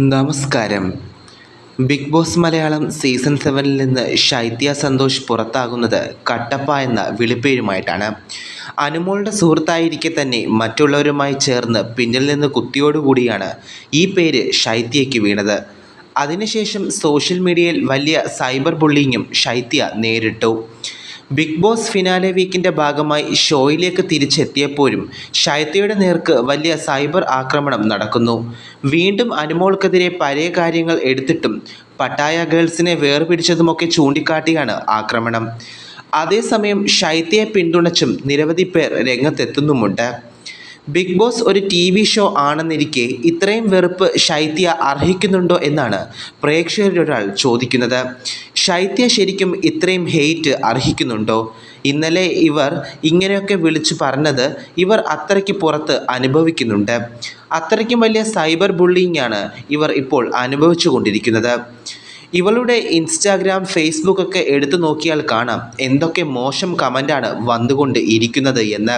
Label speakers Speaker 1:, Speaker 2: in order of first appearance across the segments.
Speaker 1: നമസ്കാരം. Big boss Malayalam season സെവനിൽ നിന്ന് ശൈത്യ സന്തോഷ് പുറത്താകുന്നത് കട്ടപ്പ എന്ന വിളിപ്പേരുമായിട്ടാണ്. അനുമോളുടെ സുഹൃത്തായിരിക്കെ തന്നെ മറ്റുള്ളവരുമായി ചേർന്ന് പിന്നിൽ നിന്ന് കുത്തിയോടുകൂടിയാണ് ഈ പേര് ശൈത്യയ്ക്ക് വീണത്. അതിനുശേഷം സോഷ്യൽ മീഡിയയിൽ വലിയ സൈബർ ബുള്ളിങ്ങും ശൈത്യ നേരിട്ടു. ബിഗ് ബോസ് ഫിനാലെ വീക്കിന്റെ ഭാഗമായി ഷോയിലേക്ക് തിരിച്ചെത്തിയപ്പോഴും ശൈത്യയുടെ നേർക്ക് വലിയ സൈബർ ആക്രമണം നടക്കുന്നു. വീണ്ടും അനുമോൾക്കെതിരെ പഴയ കാര്യങ്ങൾ എടുത്തിട്ടും പട്ടായ ഗേൾസിനെ വേർപിടിച്ചതുമൊക്കെ ചൂണ്ടിക്കാട്ടിയാണ് ആക്രമണം. അതേസമയം ഷൈത്തയെ പിന്തുണച്ചും നിരവധി പേർ രംഗത്തെത്തുന്നുമുണ്ട്. ബിഗ് ബോസ് ഒരു ടി വി ഷോ ആണെന്നിരിക്കെ ഇത്രയും വെറുപ്പ് ശൈത്യ അർഹിക്കുന്നുണ്ടോ എന്നാണ് പ്രേക്ഷകരിലൊരാൾ ചോദിക്കുന്നത്. ശൈത്യ ശരിക്കും ഇത്രയും ഹെയ്റ്റ് അർഹിക്കുന്നുണ്ടോ? ഇന്നലെ ഇവർ ഇങ്ങനെയൊക്കെ വിളിച്ചു പറഞ്ഞത് ഇവർ അത്രയ്ക്ക് പുറത്ത് അനുഭവിക്കുന്നുണ്ട്. അത്രയ്ക്കും വലിയ സൈബർ ബുള്ളിങ് ആണ് ഇവർ ഇപ്പോൾ അനുഭവിച്ചു കൊണ്ടിരിക്കുന്നത്. ഇവളുടെ ഇൻസ്റ്റാഗ്രാം ഫേസ്ബുക്ക് ഒക്കെ എടുത്തു നോക്കിയാൽ കാണാം എന്തൊക്കെ മോശം കമന്റാണ് വന്നുകൊണ്ട് ഇരിക്കുന്നത് എന്ന്.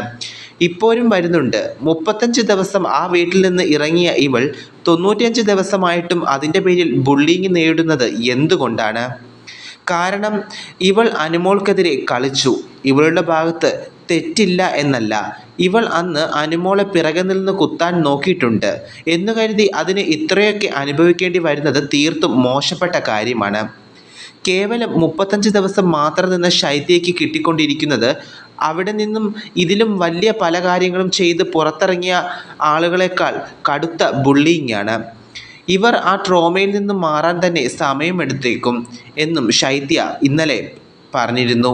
Speaker 1: ഇപ്പോഴും വരുന്നുണ്ട്. മുപ്പത്തഞ്ച് ദിവസം ആ വീട്ടിൽ നിന്ന് ഇറങ്ങിയ ഇവൾ തൊണ്ണൂറ്റിയഞ്ച് ദിവസമായിട്ടും അതിന്റെ പേരിൽ ബുള്ളിങ് നേടുന്നത് എന്തുകൊണ്ടാണ്? കാരണം ഇവൾ അനുമോൾക്കെതിരെ കളിച്ചു. ഇവളുടെ ഭാഗത്ത് തെറ്റില്ല എന്നല്ല. ഇവൾ അന്ന് അനുമോളെ പിറകെ നിന്ന് കുത്താൻ നോക്കിയിട്ടുണ്ട്. എന്നു കരുതി അതിന് ഇത്രയൊക്കെ അനുഭവിക്കേണ്ടി വരുന്നത് തീർത്തും മോശപ്പെട്ട കാര്യമാണ്. കേവലം മുപ്പത്തഞ്ച് ദിവസം മാത്രം നിന്ന ശൈത്യയ്ക്ക് കിട്ടിക്കൊണ്ടിരിക്കുന്നത് അവിടെ നിന്നും ഇതിലും വലിയ പല കാര്യങ്ങളും ചെയ്ത് പുറത്തിറങ്ങിയ ആളുകളെക്കാൾ കടുത്ത ബുള്ളിങ് ആണ്. ഇവർ ആ ട്രോമയിൽ നിന്ന് മാറാൻ തന്നെ സമയമെടുത്തേക്കും എന്നും ശൈത്യ ഇന്നലെ പറഞ്ഞിരുന്നു.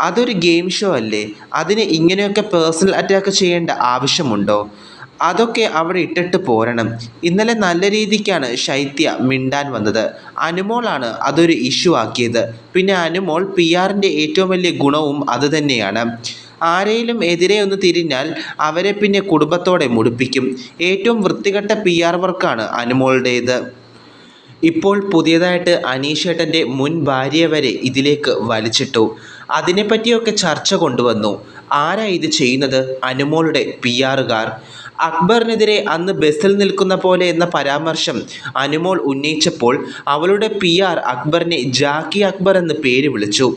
Speaker 1: അതൊരു ഗെയിം ഷോ അല്ലേ? അതിന് ഇങ്ങനെയൊക്കെ പേഴ്സണൽ അറ്റാക്ക് ചെയ്യേണ്ട ആവശ്യമുണ്ടോ? അതൊക്കെ അവിടെ ഇട്ടിട്ട് പോരണം. ഇന്നലെ നല്ല രീതിക്കാണ് ശൈത്യ മിണ്ടാൻ വന്നത്. അനുമോളാണ് അതൊരു ഇഷ്യൂ ആക്കിയത്. പിന്നെ അനുമോൾ പി ആറിന്റെ ഏറ്റവും വലിയ ഗുണവും അതുതന്നെയാണ് ആരെയും എതിരെ ഒന്ന് തിരിഞ്ഞാൽ അവരെ പിന്നെ കുടുംബത്തോടെ മുടിപ്പിക്കും. ഏറ്റവും വൃത്തികെട്ട പി ആർ വർക്കാണ് അനുമോളുടേത്. ഇപ്പോൾ പുതിയതായിട്ട് അനീഷേട്ടന്റെ മുൻ ഭാര്യ വരെ ഇതിലേക്ക് വലിച്ചിട്ടു. അതിനെപ്പറ്റിയൊക്കെ ചർച്ച കൊണ്ടുവന്നു. ആരാ ഇത് ചെയ്യുന്നത്? അനുമോളുടെ പി ആറുകാർ അക്ബറിനെതിരെ അന്ന് ബസ്സിൽ നിൽക്കുന്ന പോലെ എന്ന പരാമർശം അനുമോൾ ഉന്നയിച്ചപ്പോൾ അവളുടെ പി ആർ അക്ബറിനെ ജാക്കി അക്ബർ എന്ന് പേര് വിളിച്ചു.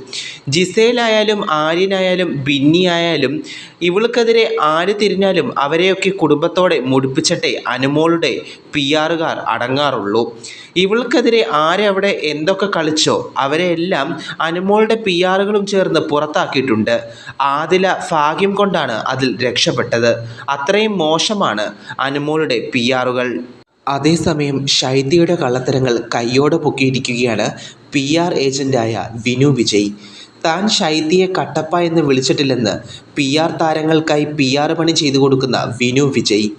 Speaker 1: ജിസേലായാലും ആര്യനായാലും ബിന്നി ആയാലും ഇവൾക്കെതിരെ ആര് തിരിഞ്ഞാലും അവരെയൊക്കെ കുടുംബത്തോടെ മുടിപ്പിച്ചിട്ടേ അനുമോളുടെ പി ആറുകാർ അടങ്ങാറുള്ളൂ. ഇവൾക്കെതിരെ ആരവിടെ എന്തൊക്കെ കളിച്ചോ അവരെ എല്ലാം അനുമോളുടെ പി ആറുകളും ചേർന്ന് പുറത്താക്കിയിട്ടുണ്ട്. ആദില ഭാഗ്യം കൊണ്ടാണ് അതിൽ രക്ഷപ്പെട്ടത്. അത്രയും മോശമാണ് അനുമോളുടെ പി ആറുകൾ അതേസമയം ഷൈദിയുടെ കള്ളത്തരങ്ങൾ കയ്യോടെ പൊക്കിയിരിക്കുകയാണ് പി ആർ ഏജന്റായ വിനു വിജയ്. താൻ ശൈത്യയെ കട്ടപ്പ എന്ന് വിളിച്ചിട്ടില്ലെന്ന് പി ആർ താരങ്ങൾക്കായി പി ആർ പണി ചെയ്തു കൊടുക്കുന്ന വിനു വിജയ്.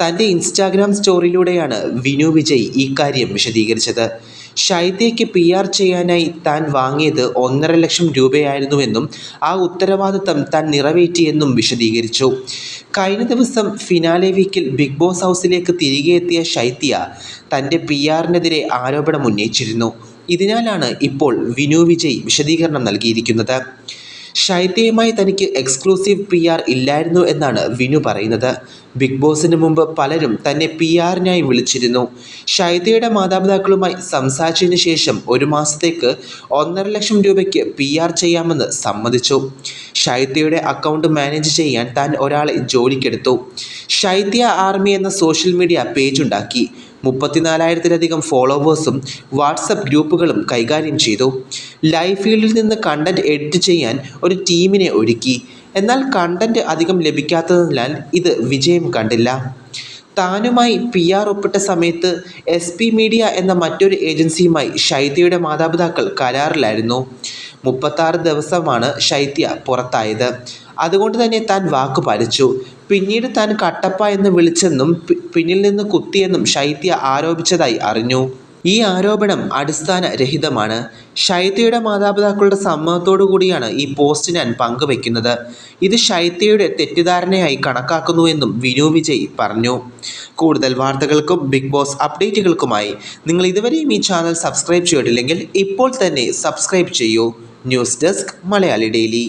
Speaker 1: തന്റെ ഇൻസ്റ്റാഗ്രാം സ്റ്റോറിയിലൂടെയാണ് വിനു വിജയ് ഇക്കാര്യം വിശദീകരിച്ചത്. ശൈത്യയ്ക്ക് പി ആർ ചെയ്യാനായി താൻ വാങ്ങിയത് ഒന്നര ലക്ഷം രൂപയായിരുന്നുവെന്നും ആ ഉത്തരവാദിത്തം താൻ നിറവേറ്റിയെന്നും വിശദീകരിച്ചു. കഴിഞ്ഞ ദിവസം ഫിനാലെ വീക്കിൽ ബിഗ് ബോസ് ഹൗസിലേക്ക് തിരികെ എത്തിയ ശൈത്യ തന്റെ പി ആറിനെതിരെ ആരോപണം ഉന്നയിച്ചിരുന്നു. ഇതിനാലാണ് ഇപ്പോൾ വിനു വിജയ് വിശദീകരണം നൽകിയിരിക്കുന്നത്. ശൈത്യയുമായി തനിക്ക് എക്സ്ക്ലൂസീവ് പി ആർ ഇല്ലായിരുന്നു എന്നാണ് വിനു പറയുന്നത്. ബിഗ് ബോസിന് മുമ്പ് പലരും തന്നെ പി ആറിനായി വിളിച്ചിരുന്നു. ഷൈതയുടെ മാതാപിതാക്കളുമായി സംസാരിച്ചതിന് ശേഷം ഒരു മാസത്തേക്ക് ഒന്നര ലക്ഷം രൂപയ്ക്ക് പി ആർ ചെയ്യാമെന്ന് സമ്മതിച്ചു. ഷൈത്യയുടെ അക്കൗണ്ട് മാനേജ് ചെയ്യാൻ താൻ ഒരാളെ ജോലിക്കെടുത്തു. ഷൈത്യ ആർമി എന്ന സോഷ്യൽ മീഡിയ പേജ് ഉണ്ടാക്കി. മുപ്പത്തിനാലായിരത്തിലധികം ഫോളോവേഴ്സും വാട്സപ്പ് ഗ്രൂപ്പുകളും കൈകാര്യം ചെയ്തു. ലൈവ് ഫീൽഡിൽ നിന്ന് കണ്ടന്റ് എഡിറ്റ് ചെയ്യാൻ ഒരു ടീമിനെ ഒരുക്കി. എന്നാൽ കണ്ടന്റ് അധികം ലഭിക്കാത്തതിനാൽ ഇത് വിജയം കണ്ടില്ല. താനുമായി പി ആർ ഒപ്പിട്ട സമയത്ത് എസ് പി മീഡിയ എന്ന മറ്റൊരു ഏജൻസിയുമായി ഷൈത്യയുടെ മാതാപിതാക്കൾ കരാറിലായിരുന്നു. മുപ്പത്താറ് ദിവസമാണ് ശൈത്യ പുറത്തായത്. അതുകൊണ്ട് തന്നെ താൻ വാക്കു പാലിച്ചു. പിന്നീട് താൻ കട്ടപ്പ എന്ന് വിളിച്ചെന്നും പിന്നിൽ നിന്ന് കുത്തിയെന്നും ശൈത്യ ആരോപിച്ചതായി അറിഞ്ഞു. ഈ ആരോപണം അടിസ്ഥാന രഹിതമാണ് ശൈത്യയുടെ മാതാപിതാക്കളുടെ സമ്മതത്തോടു കൂടിയാണ് ഈ പോസ്റ്റ് ഞാൻ പങ്കുവെക്കുന്നത് ഇത് ശൈത്യയുടെ തെറ്റിദ്ധാരണയായി കണക്കാക്കുന്നുവെന്നും വിനു വിജയ് പറഞ്ഞു. കൂടുതൽ വാർത്തകൾക്കും ബിഗ് ബോസ് അപ്ഡേറ്റുകൾക്കുമായി നിങ്ങൾ ഇതുവരെയും ഈ ചാനൽ സബ്സ്ക്രൈബ് ചെയ്തിട്ടില്ലെങ്കിൽ ഇപ്പോൾ തന്നെ സബ്സ്ക്രൈബ് ചെയ്യൂ. News desk Malayali daily.